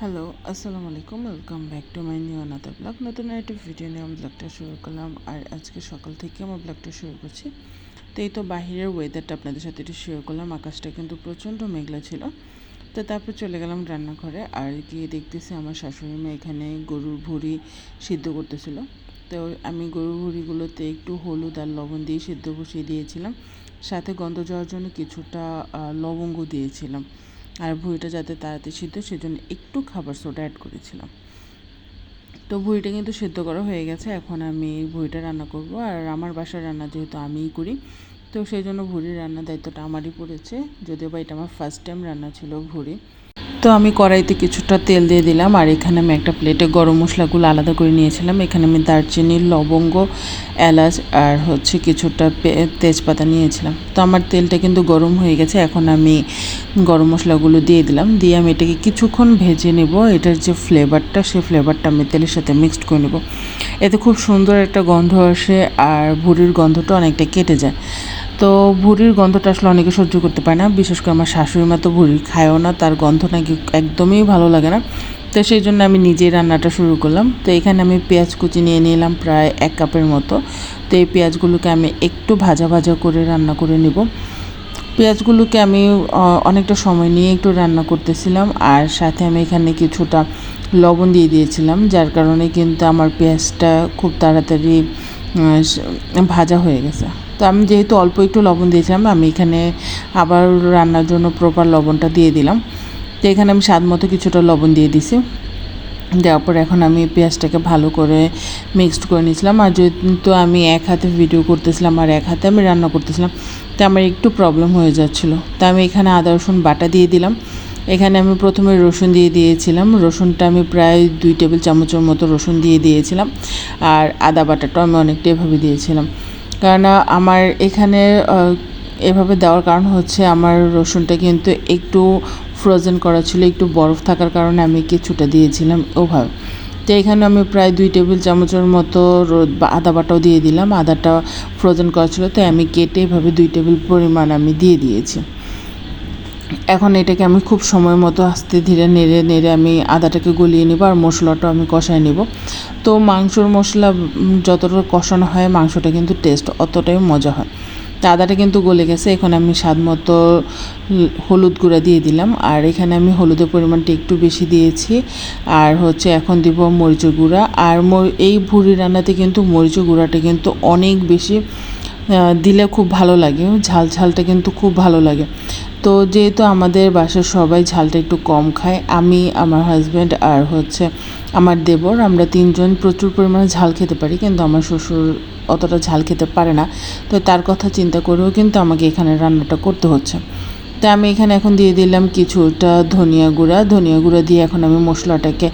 Hello আসসালামু আলাইকুম welcome back to my new another blog নতুন একটা ভিডিও নিয়ে আমি ব্লগটা শুরু করলাম। আর আজকে সকাল থেকে আমার ব্লগটা শুরু করছি। তো এই তো বাহিরের ওয়েদারটা আপনাদের সাথে একটু শেয়ার করলাম। আকাশটা কিন্তু প্রচণ্ড মেঘলা ছিল। তো তারপর চলে গেলাম রান্নাঘরে। আর গিয়ে দেখতেছি আমার শাশুড়ি মা এখানে গরুর ভুড়ি সিদ্ধ করতেছিল। তো আমি গরুর ভুড়িগুলোতে একটু হলুদ আর লবণ দিয়ে সিদ্ধ বসিয়ে দিয়েছিলাম। সাথে গন্ধ যাওয়ার জন্য কিছুটা লবঙ্গ দিয়েছিলাম। আর ভুঁড়িটা যাতে তাড়াতাড়ি সিদ্ধ সেজন্য একটু খাবার সোডা অ্যাড করেছিলাম। তো ভুঁড়িটা কিন্তু সেদ্ধ করা হয়ে গেছে, এখন আমি ভুঁড়িটা রান্না করব। আর আমার বাসার রান্না যেহেতু আমিই করি, তো সেই জন্য ভুঁড়ির রান্নার দায়িত্বটা আমারই পড়েছে, যদিও বা এটা আমার ফার্স্ট টাইম রান্না ছিল ভুঁড়ি। তো আমি কড়াইতে কিছুটা তেল দিয়ে দিলাম, আর এখানে আমি একটা প্লেটে গরম মশলাগুলো আলাদা করে নিয়েছিলাম। এখানে আমি দারচিনি, লবঙ্গ, এলাচ, আর হচ্ছে কিছুটা তেজপাতা নিয়েছিলাম। তো আমার তেলটা কিন্তু গরম হয়ে গেছে, এখন আমি গরম মশলাগুলো দিয়ে দিলাম। দিয়ে আমি এটাকে কিছুক্ষণ ভেজে নেব। এটার যে ফ্লেভারটা সেই ফ্লেভারটা আমি তেলের সাথে মিক্সড করে নেব। এতে খুব সুন্দর একটা গন্ধ আসে, আর ভুড়ির গন্ধটা অনেকটা কেটে যায়। তো ভুড়ির গন্ধটা আসলে অনেকে সহ্য করতে পারে না। বিশেষ করে আমার শাশুড়ি মা তো ভুড়ি খায়ও না, তার গন্ধ নাকি একদমই ভালো লাগে না। তো সেই জন্য আমি নিজেই রান্নাটা শুরু করলাম। তো এখানে আমি পেঁয়াজ কুচি নিয়ে নিলাম প্রায় এক কাপের মতো। তো এই পেঁয়াজগুলোকে আমি একটু ভাজা ভাজা করে রান্না করে নেব। পেঁয়াজগুলোকে আমি অনেকটা সময় নিয়ে একটু রান্না করতেছিলাম আর সাথে আমি এখানে কিছুটা লবণ দিয়ে দিয়েছিলাম, যার কারণে কিন্তু আমার পেঁয়াজটা খুব তাড়াতাড়ি ভাজা হয়ে গেছে। তো আমি যেহেতু অল্প একটু লবণ দিয়েছিলাম, আমি এখানে আবার রান্নার জন্য প্রপার লবণটা দিয়ে দিলাম। তো এখানে আমি স্বাদ মতো কিছুটা লবণ দিয়ে দিছি। দেওয়ার পর এখন আমি পেঁয়াজটাকে ভালো করে মিক্সড করে নিয়েছিলাম। আর যেহেতু আমি এক হাতে ভিডিও করতেছিলাম আর এক হাতে আমি রান্না করতেছিলাম, তো আমার একটু প্রবলেম হয়ে যাচ্ছিল। তো আমি এখানে আদা, রসুন বাটা দিয়ে দিলাম। এখানে আমি প্রথমে রসুন দিয়ে দিয়েছিলাম। রসুনটা আমি প্রায় দুই টেবিল চামচের মতো রসুন দিয়ে দিয়েছিলাম। আর আদা বাটাটাও আমি অনেকটা এভাবে দিয়েছিলাম। কারণ আমার এখানে এভাবে দেওয়ার কারণ হচ্ছে আমার রসুনটা কিন্তু একটু ফ্রোজেন করা ছিল, একটু বরফ থাকার কারণে আমি কিছুটা দিয়েছিলাম ওভাবে। তো এখানে আমি প্রায় দুই টেবিল চামচের মতো আদা বাটাও দিয়ে দিলাম, আদাটা ফ্রোজেন করা ছিল, তাই আমি কেটে এভাবে দুই টেবিল পরিমাণ আমি দিয়ে দিয়েছি। এখন এটাকে আমি খুব সময় মতো আস্তে ধীরে নেড়ে নেড়ে আমি আদাটাকে গলিয়ে নেব আর মশলাটাও আমি কষায় নেব। তো মাংসর মশলা যতটা কষানো হয় মাংসটা কিন্তু টেস্ট অতটাই মজা হয়। আদাটা কিন্তু গলে গেছে, এখন আমি স্বাদ মতো হলুদ গুঁড়া দিয়ে দিলাম। আর এখানে আমি হলুদের পরিমাণটা একটু বেশি দিয়েছি। আর হচ্ছে এখন দিব মরিচের গুঁড়া। আর এই ভুড়ি রান্নাতে কিন্তু মরিচের গুঁড়াটা কিন্তু অনেক বেশি দিলে খুব ভালো লাগে। ঝাল ঝালটা কিন্তু খুব ভালো লাগে। তো যেহেতু আমাদের বাসার সবাই ঝালটা একটু কম খায়, আমি, আমার হাজব্যান্ড আর হচ্ছে আমার দেবর, আমরা তিনজন প্রচুর পরিমাণে ঝাল খেতে পারি, কিন্তু আমার শ্বশুর অতটা ঝাল খেতে পারে না। তো তার কথা চিন্তা করেও কিন্তু আমাকে এখানে রান্নাটা করতে হচ্ছে। তাই আমি এখানে এখন দিয়ে দিলাম কিছুটা ধনিয়া গুঁড়া। ধনিয়া গুঁড়া দিয়ে এখন আমি মশলাটাকে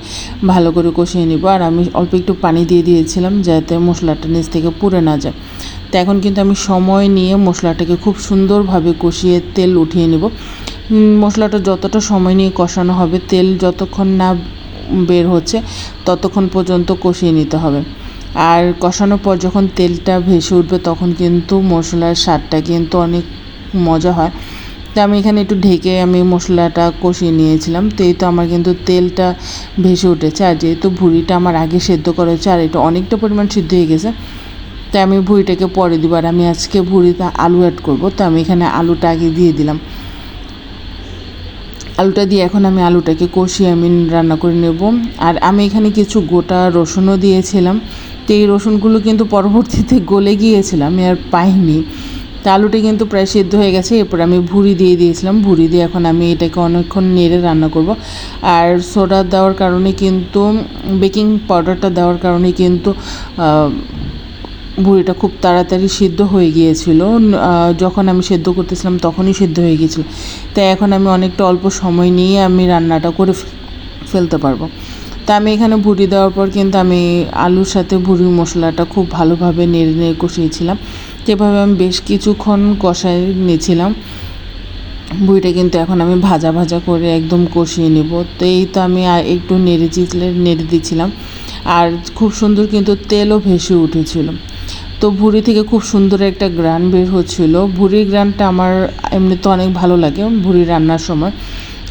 ভালো করে কষিয়ে নিব। আর আমি অল্প একটু পানি দিয়ে দিয়েছিলাম যাতে মশলাটা নিচ থেকে পুড়ে না যায়। তো এখন কিন্তু আমি সময় নিয়ে মশলাটাকে খুব সুন্দরভাবে কষিয়ে তেল উঠিয়ে নেব। মশলাটা যতটা সময় নিয়ে কষানো হবে, তেল যতক্ষণ না বের হচ্ছে ততক্ষণ পর্যন্ত কষিয়ে নিতে হবে। আর কষানোর পর যখন তেলটা ভেসে উঠবে তখন কিন্তু মশলার স্বাদটা কিন্তু অনেক মজা হয়। তো আমি এখানে একটু ঢেকে আমি মশলাটা কষিয়ে নিয়েছিলাম। তো এই তো আমার কিন্তু তেলটা ভেসে উঠেছে। আর যেহেতু ভুড়িটা আমার আগে সেদ্ধ করা হয়েছে, আর এটা অনেকটা পরিমাণ সিদ্ধ হয়ে গেছে, তাই আমি ভুড়িটাকে পরে দিব। আর আমি আজকে ভুড়িতে আলু অ্যাড করব। তো আমি এখানে আলুটা আগে দিয়ে দিলাম। আলুটা দিয়ে এখন আমি আলুটাকে কষিয়ে আমি রান্না করে নেব। আর আমি এখানে কিছু গোটা রসুনও দিয়েছিলাম। তো এই রসুনগুলো কিন্তু পরবর্তীতে গলে গিয়েছিলাম আমি আর পাইনি। আলুটা কিন্তু প্রায় সেদ্ধ হয়ে গেছে, এরপর আমি ভুড়ি দিয়ে দিয়েছিলাম। ভুড়ি দিয়ে এখন আমি এটাকে অনেকক্ষণ নেড়ে রান্না করব। আর সোডা দেওয়ার কারণে কিন্তু, বেকিং পাউডারটা দেওয়ার কারণে কিন্তু ভুড়িটা খুব তাড়াতাড়ি সিদ্ধ হয়ে গিয়েছিল। যখন আমি সেদ্ধ করতেছিলাম তখনই সিদ্ধ হয়ে গিয়েছিল। তাই এখন আমি অনেকটা অল্প সময় নিয়ে আমি রান্নাটা করে ফেলতে পারব। তা আমি এখানে ভুড়ি দেওয়ার পর কিন্তু আমি আলুর সাথে ভুড়ি মশলাটা খুব ভালোভাবে নেড়ে নেড়ে কষিয়েছিলাম। যেভাবে আমি বেশ কিছুক্ষণ কষাই নিয়েছিলাম, বুড়িটা কিন্তু এখন আমি ভাজা ভাজা করে একদম কষিয়ে নেব। তো এই তো আমি একটু নেড়ে চিচলে নেড়ে দিচ্ছিলাম আর খুব সুন্দর কিন্তু তেলও ভেসে উঠেছিল। তো ভুড়ি থেকে খুব সুন্দর একটা গ্রান বের হচ্ছিল। ভুড়ির গ্রানটা আমার এমনিতে অনেক ভালো লাগে ভুড়ি রান্নার সময়।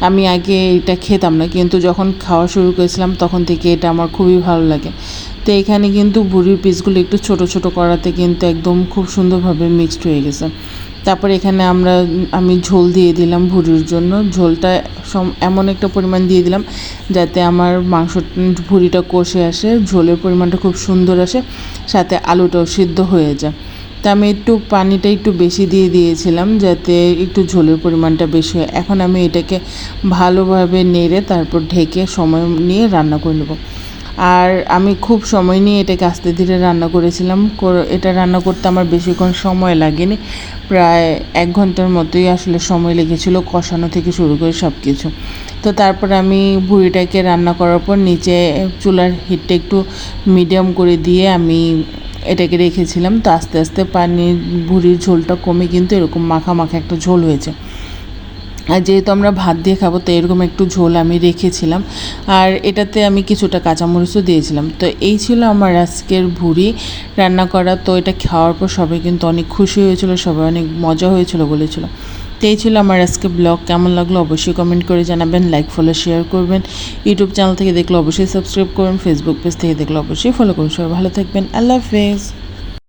আমি আগে এটা খেতাম না, কিন্তু যখন খাওয়া শুরু করেছিলাম তখন থেকে এটা আমার খুবই ভালো লাগে। তো এখানে কিন্তু ভুড়ির পিসগুলো একটু ছোট ছোট করাতে কিন্তু একদম খুব সুন্দরভাবে মিক্সড হয়ে গেছে। তারপর এখানে আমরা, আমি ঝোল দিয়ে দিলাম ভুড়ির জন্য। ঝোলটা এমন একটা পরিমাণ দিয়ে দিলাম যাতে আমার মাংস ভুড়িটা কষে আসে, ঝোলের পরিমাণটা খুব সুন্দর আসে, সাথে আলুটাও সিদ্ধ হয়ে যায়। তা আমি একটু পানিটা একটু বেশি দিয়ে দিয়েছিলাম যাতে একটু ঝোলের পরিমাণটা বেশি হয়। এখন আমি এটাকে ভালোভাবে নেড়ে তারপর ঢেকে সময় নিয়ে রান্না করে নেব। আর আমি খুব সময় নিয়ে এটাকে আস্তে ধীরে রান্না করেছিলাম। কর- এটা রান্না করতে আমার বেশিক্ষণ সময় লাগেনি। প্রায় এক ঘণ্টার মতোই আসলে সময় লেগেছিল কষানো থেকে শুরু করে সব কিছু তো তারপর আমি ভুড়িটাকে রান্না করার পর নিচে চুলার হিটটা একটু মিডিয়াম করে দিয়ে আমি এটাকে রেখেছিলাম। তো আস্তে আস্তে পানির ভুড়ির ঝোলটা কমে কিন্তু এরকম মাখা মাখা একটা ঝোল হয়েছে। আর যেহেতু আমরা ভাত দিয়ে খাব, তো এরকম একটু ঝোল আমি রেখেছিলাম। আর এটাতে আমি কিছুটা কাঁচামরিচও দিয়েছিলাম। তো এই ছিল আমার আজকের ভুড়ি রান্না করা। তো এটা খাওয়ার পর সবাই কিন্তু অনেক খুশি হয়েছিল, সবাই অনেক মজা হয়েছিল বলেছিল। তো এই ছিল আমার আজকে ব্লগ। কেমন লাগল অবশ্যই কমেন্ট করে জানাবেন লাইক ফলো শেয়ার করবেন। ইউটিউব চ্যানেল থেকে দেখলে অবশ্যই সাবস্ক্রাইব করবেন ফেসবুক পেজ থেকে দেখলে অবশ্যই ফলো করুন। সবাই ভালো থাকবেন। আল্লাহ হাফেজ।